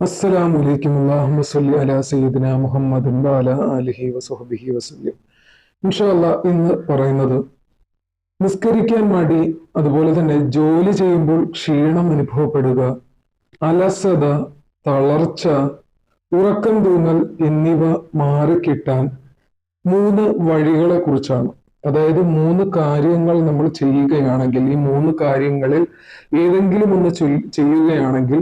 അസ്സലാമു അലൈക്കും. അല്ലാഹുമ്മ സല്ലി അലാ സയ്യിദിന മുഹമ്മദിൻ വഅലാ ആലിഹി വസഹ്ബിഹി വസല്ലം. ഇന്ന് പറയുന്നത് നിസ്കരിക്കാൻ വേണ്ടി അതുപോലെ തന്നെ ജോലി ചെയ്യുമ്പോൾ ക്ഷീണം അനുഭവപ്പെടുക അലസത തളർച്ച ഉറക്കം തൂങ്ങൽ എന്നിവ മാറിക്കിട്ടാൻ മൂന്ന് വഴികളെ കുറിച്ചാണ് അതായത് മൂന്ന് കാര്യങ്ങൾ നമ്മൾ ചെയ്യുകയാണെങ്കിൽ ഈ മൂന്ന് കാര്യങ്ങളിൽ ഏതെങ്കിലും ഒന്ന് ചെയ്യുകയാണെങ്കിൽ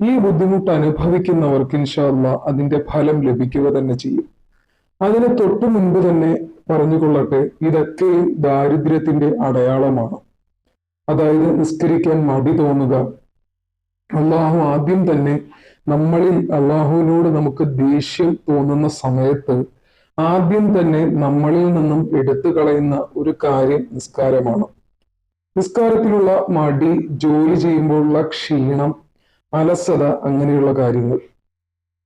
ഈ ബുദ്ധിമുട്ട് അനുഭവിക്കുന്നവർക്ക് ഇൻഷാല്ല അതിന്റെ ഫലം ലഭിക്കുക തന്നെ ചെയ്യും. അതിന് തൊട്ടു മുൻപ് തന്നെ പറഞ്ഞുകൊള്ളട്ടെ ഇതൊക്കെയും ദാരിദ്ര്യത്തിന്റെ അടയാളമാണ്. അതായത് നിസ്കരിക്കാൻ മടി തോന്നുക. അള്ളാഹു ആദ്യം തന്നെ നമ്മളിൽ അള്ളാഹുവിനോട് നമുക്ക് ദേഷ്യം തോന്നുന്ന സമയത്ത് ആദ്യം തന്നെ നമ്മളിൽ നിന്നും എടുത്തു കളയുന്ന ഒരു കാര്യം നിസ്കാരമാണ്. നിസ്കാരത്തിലുള്ള മടി ജോലി ചെയ്യുമ്പോഴുള്ള ക്ഷീണം അലസത അങ്ങനെയുള്ള കാര്യങ്ങൾ.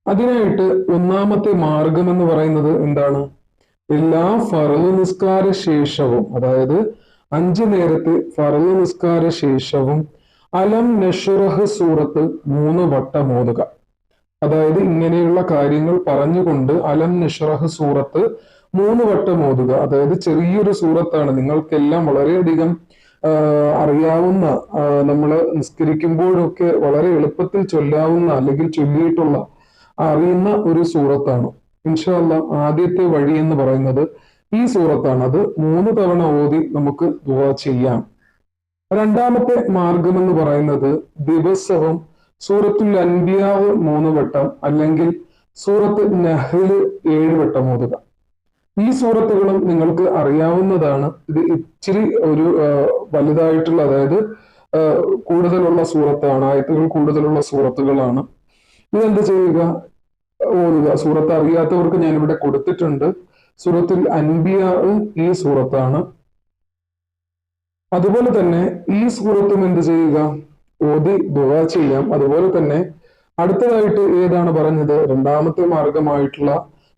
അതിനായിട്ട് ഒന്നാമത്തെ മാർഗം എന്ന് പറയുന്നത് എന്താണ്? എല്ലാ ഫറു നിസ്കാര ശേഷവും അതായത് അഞ്ച് നേരത്തെ ഫറു നിസ്കാര ശേഷവും അലം നഷുറഹ് സൂറത്ത് മൂന്ന് വട്ടം ഓതുക അതായത് ഇങ്ങനെയുള്ള കാര്യങ്ങൾ പറഞ്ഞുകൊണ്ട് അലം നഷറഹ് സൂറത്ത് മൂന്ന് വട്ടം ഓതുക അതായത് ചെറിയൊരു സൂറത്താണ്. നിങ്ങൾക്കെല്ലാം വളരെയധികം അറിയാവുന്ന നമ്മൾ നിസ്കരിക്കുമ്പോഴൊക്കെ വളരെ എളുപ്പത്തിൽ ചൊല്ലാവുന്ന അല്ലെങ്കിൽ ചൊല്ലിയിട്ടുള്ള അറിയുന്ന ഒരു സൂറത്താണ്. ഇൻഷാല്ല ആദ്യത്തെ വഴി എന്ന് പറയുന്നത് ഈ സൂറത്താണ്. അത് മൂന്ന് തവണ ഓതി നമുക്ക് ദുആ ചെയ്യാം. രണ്ടാമത്തെ മാർഗം എന്ന് പറയുന്നത് ദിവസവും സൂറത്തുൽ അൻബിയാവ് മൂന്ന് വട്ടം അല്ലെങ്കിൽ സൂറത്ത് നെഹ്ല് ഏഴ് വട്ടം ഓതുക. ഈ സൂറത്തുകളും നിങ്ങൾക്ക് അറിയാവുന്നതാണ്. ഇത് ഇച്ചിരി ഒരു വലുതായിട്ടുള്ള അതായത് കൂടുതലുള്ള സൂറത്താണ് ആയത്തുകൾ കൂടുതലുള്ള സൂറത്തുകളാണ്. ഇതെന്ത് ചെയ്യുക? ഓതുക. സൂറത്ത് അറിയാത്തവർക്ക് ഞാൻ ഇവിടെ കൊടുത്തിട്ടുണ്ട്. സൂറത്തിൽ അൻബിയ ഈ സൂറത്താണ്. അതുപോലെ തന്നെ ഈ സൂറത്തും എന്ത് ചെയ്യുക? ഓതി ദുവ ചെയ്യാം. അതുപോലെ തന്നെ അടുത്തതായിട്ട് ഏതാണ് പറഞ്ഞത്? രണ്ടാമത്തെ മാർഗമായിട്ടുള്ള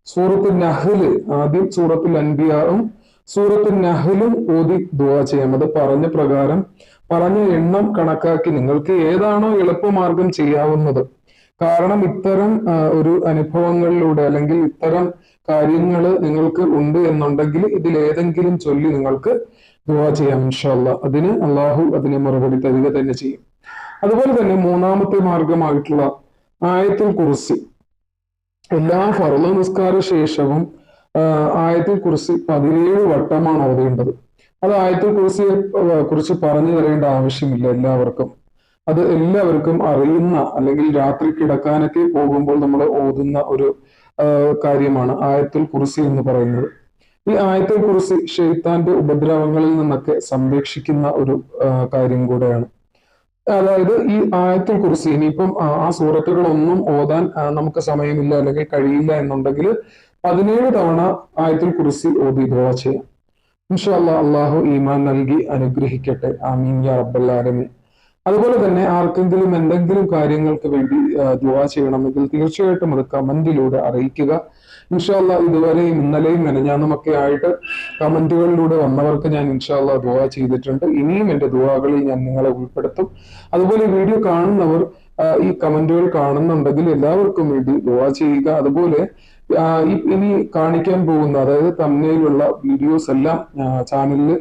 സൂറത്ത് നഹ്ല് ആദ്യം സൂറത്തുൽ അൻബിയാറും സൂറത്ത് നഹ്ലും ഓതി ദുവാ ചെയ്യാം. അത് പറഞ്ഞ പ്രകാരം പറഞ്ഞ എണ്ണം കണക്കാക്കി നിങ്ങൾക്ക് ഏതാണോ എളുപ്പമാർഗം ചെയ്യാവുന്നത്. കാരണം ഇത്തരം ഒരു അനുഭവങ്ങളിലൂടെ അല്ലെങ്കിൽ ഇത്തരം കാര്യങ്ങൾ നിങ്ങൾക്ക് ഉണ്ട് എന്നുണ്ടെങ്കിൽ ഇതിൽ ഏതെങ്കിലും ചൊല്ലി നിങ്ങൾക്ക് ദുവാ ചെയ്യാം ഇൻഷാല്ല അതിന് അള്ളാഹു അതിനെ മറുപടി തരിക തന്നെ ചെയ്യും. അതുപോലെ തന്നെ മൂന്നാമത്തെ മാർഗമായിട്ടുള്ള ആയത്തുൽ കുറിസി എല്ലാ ഫർദ നിസ്കാര ശേഷവും ആയത്തിൽ കുറിച്ച് പതിനേഴ് വട്ടമാണ് ഓതേണ്ടത്. അത് ആയത്തിൽ കുറിച്ച് കുറിച്ച് പറഞ്ഞു തരേണ്ട ആവശ്യമില്ല എല്ലാവർക്കും. അത് എല്ലാവർക്കും അറിയുന്ന അല്ലെങ്കിൽ രാത്രി കിടക്കാനൊക്കെ പോകുമ്പോൾ നമ്മൾ ഓതുന്ന ഒരു കാര്യമാണ് ആയത്തിൽ കുറിച്ച് എന്ന് പറയുന്നത്. ഈ ആയത്തെ കുറിച്ച് ഷെയ്ത്താന്റെ ഉപദ്രവങ്ങളിൽ നിന്നൊക്കെ സംരക്ഷിക്കുന്ന ഒരു കാര്യം കൂടെയാണ്. അതായത് ഈ ആയത്തിൽ കുറിച്ച് ഇനിയിപ്പം ആ സൂറത്തുകളൊന്നും ഓതാൻ നമുക്ക് സമയമില്ല അല്ലെങ്കിൽ കഴിയില്ല എന്നുണ്ടെങ്കിൽ പതിനേഴ് തവണ ആയത്തിൽ കുറിച്ച് ഓതി ദുആ ചെയ്യാം. ഇൻഷാല്ല അള്ളാഹു ഈമാൻ നൽകി അനുഗ്രഹിക്കട്ടെ. ആമീൻ യാ റബ്ബൽ ആലമീൻ. അതുപോലെ തന്നെ ആർക്കെങ്കിലും എന്തെങ്കിലും കാര്യങ്ങൾക്ക് വേണ്ടി ദുവ ചെയ്യണമെങ്കിൽ തീർച്ചയായിട്ടും അത് കമന്റിലൂടെ അറിയിക്കുക. ഇൻഷാല്ല ഇതുവരെയും ഇന്നലെയും മെനഞ്ഞാന്നുമൊക്കെ ആയിട്ട് കമന്റുകളിലൂടെ വന്നവർക്ക് ഞാൻ ഇൻഷാല്ല ദുആ ചെയ്തിട്ടുണ്ട്. ഇനിയും എന്റെ ദുവാകളിൽ ഞാൻ നിങ്ങളെ ഉൾപ്പെടുത്തും. അതുപോലെ വീഡിയോ കാണുന്നവർ ഈ കമന്റുകൾ കാണുന്നുണ്ടെങ്കിൽ എല്ലാവർക്കും വേണ്ടി ദുവാ ചെയ്യുക. അതുപോലെ ഇനി കാണിക്കാൻ പോകുന്ന അതായത് തമ്മയിലുള്ള വീഡിയോസ് എല്ലാം ചാനലിൽ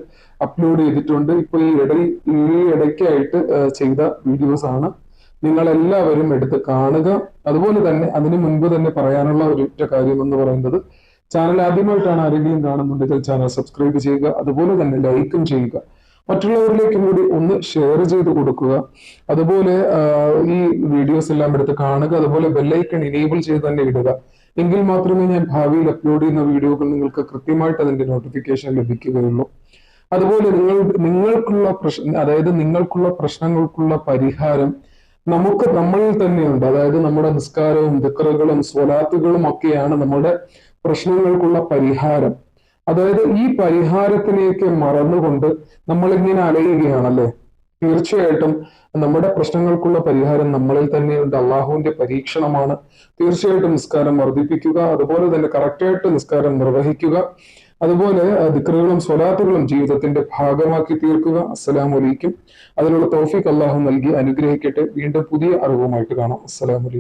അപ്ലോഡ് ചെയ്തിട്ടുണ്ട്. ഇപ്പൊ ഈ ഇടയിൽ ഈ ഇടയ്ക്കായിട്ട് ചെയ്ത വീഡിയോസ് ആണ്. നിങ്ങൾ എല്ലാവരും എടുത്ത് കാണുക. അതുപോലെ തന്നെ അതിനു മുൻപ് തന്നെ പറയാനുള്ള ഒരു കാര്യം എന്ന് പറയുന്നത് ചാനൽ ആദ്യമായിട്ടാണ് ആരെങ്കിലും കാണുന്നുണ്ടെങ്കിൽ ചാനൽ സബ്സ്ക്രൈബ് ചെയ്യുക. അതുപോലെ തന്നെ ലൈക്കും ചെയ്യുക. മറ്റുള്ളവരിലേക്കും കൂടി ഒന്ന് ഷെയർ ചെയ്ത് കൊടുക്കുക. അതുപോലെ ഈ വീഡിയോസ് എല്ലാം എടുത്ത് കാണുക. അതുപോലെ ബെല്ലൈക്കൺ ഇനേബിൾ ചെയ്ത് തന്നെ ഇടുക. എങ്കിൽ മാത്രമേ ഞാൻ ഭാവിയിൽ അപ്ലോഡ് ചെയ്യുന്ന വീഡിയോകൾ നിങ്ങൾക്ക് കൃത്യമായിട്ട് അതിന്റെ നോട്ടിഫിക്കേഷൻ ലഭിക്കുകയുള്ളൂ. അതുപോലെ നിങ്ങൾ നിങ്ങൾക്കുള്ള പ്രശ്ന അതായത് നിങ്ങൾക്കുള്ള പ്രശ്നങ്ങൾക്കുള്ള പരിഹാരം നമുക്ക് നമ്മളിൽ തന്നെയുണ്ട്. അതായത് നമ്മുടെ നിസ്കാരവും ദിക്കറുകളും സ്വലാത്തുകളും ഒക്കെയാണ് നമ്മുടെ പ്രശ്നങ്ങൾക്കുള്ള പരിഹാരം. അതായത് ഈ പരിഹാരത്തിലേക്ക് മറന്നുകൊണ്ട് നമ്മൾ ഇങ്ങനെ അലയുകയാണല്ലേ? തീർച്ചയായിട്ടും നമ്മുടെ പ്രശ്നങ്ങൾക്കുള്ള പരിഹാരം നമ്മളിൽ തന്നെയുണ്ട് അള്ളാഹുവിന്റെ പരീക്ഷണമാണ്. തീർച്ചയായിട്ടും നിസ്കാരം വർദ്ധിപ്പിക്കുക അതുപോലെ തന്നെ കറക്റ്റായിട്ട് നിസ്കാരം നിർവഹിക്കുക അതുപോലെ ദിക്റുകളും സ്വലാത്തുകളും ജീവിതത്തിന്റെ ഭാഗമാക്കി തീർക്കുക. അസ്സലാമു അലൈക്കും. അതിനുള്ള തൗഫീഖ് അള്ളാഹു നൽകി. അനുഗ്രഹിക്കട്ടെ. വീണ്ടും പുതിയ അറിവുമായിട്ട് കാണാം. അസ്സലാമു അലൈക്കും.